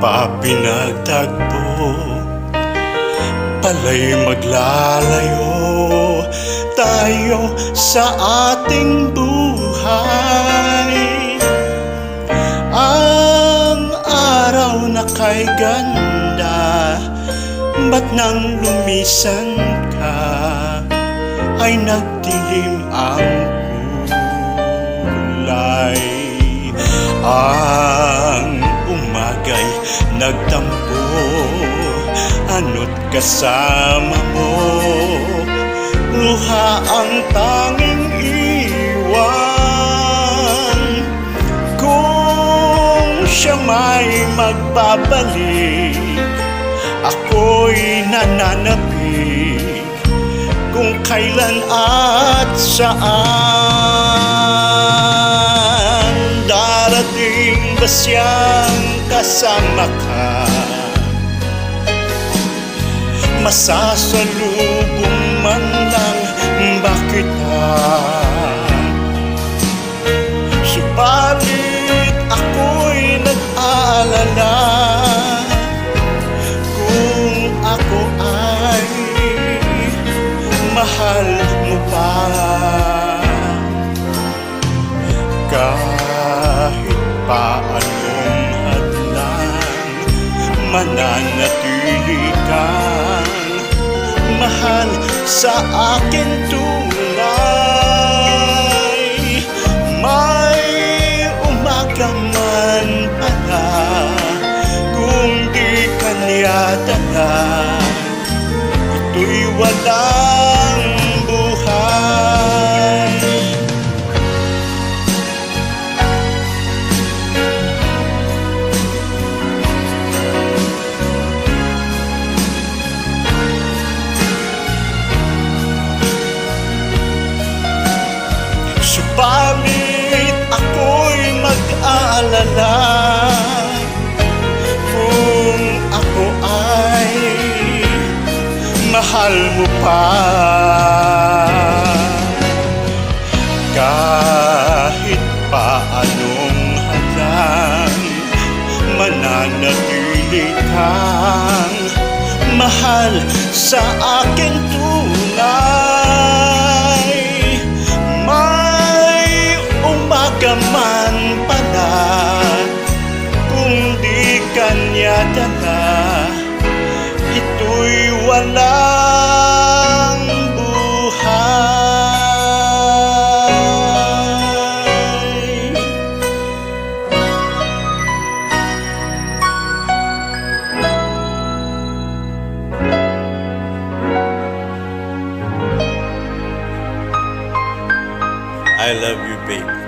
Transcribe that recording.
pa pinagtagpo. Pala'y maglalayo tayo sa ating buhay. Ang araw na kay ganda Ba't nang lumisan ka? Ay nagdilim ang kulay. Umagay nagtampo. Ano't kasama mo Luha ang tanging iwan. Kung siya may magbabalik Ako'y nananapig Kung kailan at saan. Darating ba siyang kasama ka Masasalubong man lang ba? Kita Subalit ako'y nag-aalala Kung ako ay mahal mo pa. Kahit pa anong hadlang Mananatili kang mahal sa akin tunay mag-aalala Kung ako ay mahal mo pa. Kahit pa anong hadlang Mananatili kang mahal sa akin. tunay umaga man pala Kung di kanya dala Ito'y walang buhay I love you, baby.